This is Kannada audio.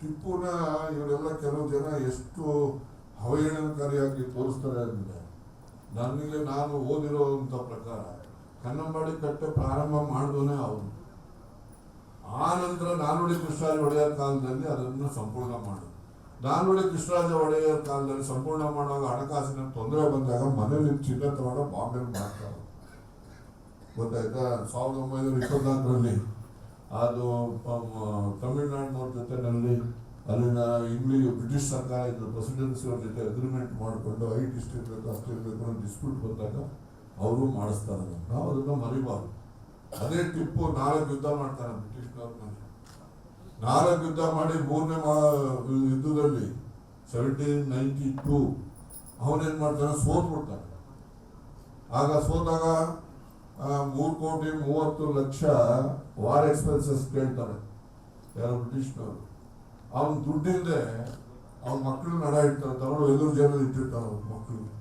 ಟಿಪ್ಪುನ ಇವರೆಲ್ಲ ಕೆಲವು ಜನ ಎಷ್ಟು ಅವಹೇಳನಕಾರಿಯಾಗಿ ತೋರಿಸ್ತಾರೆ ಅಂದರೆ ನನಗೆ ನಾನು ಓದಿರೋಂಥ ಪ್ರಕಾರ ಕನ್ನಂಬಾಡಿ ಕಟ್ಟೆ ಪ್ರಾರಂಭ ಮಾಡಿದವನೇ ಅವನು ಆ ನಂತರ ನಾಲ್ವಡಿ ಕೃಷ್ಣರಾಜ ಒಡೆಯರ್ ಕಾಲದಲ್ಲಿ ಅದನ್ನು ಸಂಪೂರ್ಣ ಮಾಡಿದ್ರು. ನಾಲ್ವಡಿ ಕೃಷ್ಣರಾಜ ಒಡೆಯರ್ ಕಾಲದಲ್ಲಿ ಸಂಪೂರ್ಣ ಮಾಡುವಾಗ ಹಣಕಾಸಿನ ತೊಂದರೆ ಬಂದಾಗ ಮನೇಲಿ ಚಿನ್ನ ತಗೊಂಡು ಬಾಂಬೆ ಮಾಡ್ತಾರೆ. ಗೊತ್ತಾಯ್ತಾ? ಸಾವಿರದ ಒಂಬೈನೂರ ಇಪ್ಪತ್ನಾಲ್ಕರಲ್ಲಿ ಅದು ಅಲ್ಲಿನ ಇಲ್ಲಿ ಬ್ರಿಟಿಷ್ ಸರ್ಕಾರ ಇದ್ರ ಪ್ರೆಸಿಡೆನ್ಸಿ ಅವ್ರ ಜೊತೆ ಅಗ್ರಿಮೆಂಟ್ ಮಾಡಿಕೊಂಡು ಐ ಇಷ್ಟು ಇರಬೇಕು ಅಷ್ಟು ಇರಬೇಕು ಅನ್ನೋ ಡಿಸ್ಪ್ಯೂಟ್ ಬಂದಾಗ ಅವರು ಮಾಡಿಸ್ತಾರೆ. ನಾವು ಅದನ್ನು ಮರಿಬಾರ್ದು. ಅದೇ ಟಿಪ್ಪು ನಾಳೆ ಯುದ್ಧ ಮಾಡ್ತಾರೆ ಬ್ರಿಟಿಷ್ ಮೇಲೆ ನಾಲ್ಕು ಯುದ್ಧ ಮಾಡಿ ಮೂರನೇ ಮಾ ಯುದ್ಧದಲ್ಲಿ ಸೆವೆಂಟೀನ್ ನೈಂಟಿ ಟೂ ಅವನೇನ್ ಮಾಡ್ತಾನೆ? ಸೋತ್ಬಿಡ್ತಾನೆ ಆಗ ಸೋತಾಗ ಮೂರು ಕೋಟಿ ಮೂವತ್ತು ಲಕ್ಷ ವಾರ್ ಎಕ್ಸ್ಪೆನ್ಸಸ್ ಕೇಳ್ತಾರೆ. ಯಾರು ಬ್ರಿಟಿಷ್ನವರು. ಅವನ ದುಡ್ಡಿಲ್ಲದೆ ಅವ್ರ ಮಕ್ಕಳು ನಡ ಇಡ್ತಾರೆ. ಎದುರು ಜನ ಇಟ್ಟಿರ್ತಾರೆ ಅವ್ರ ಮಕ್ಕಳು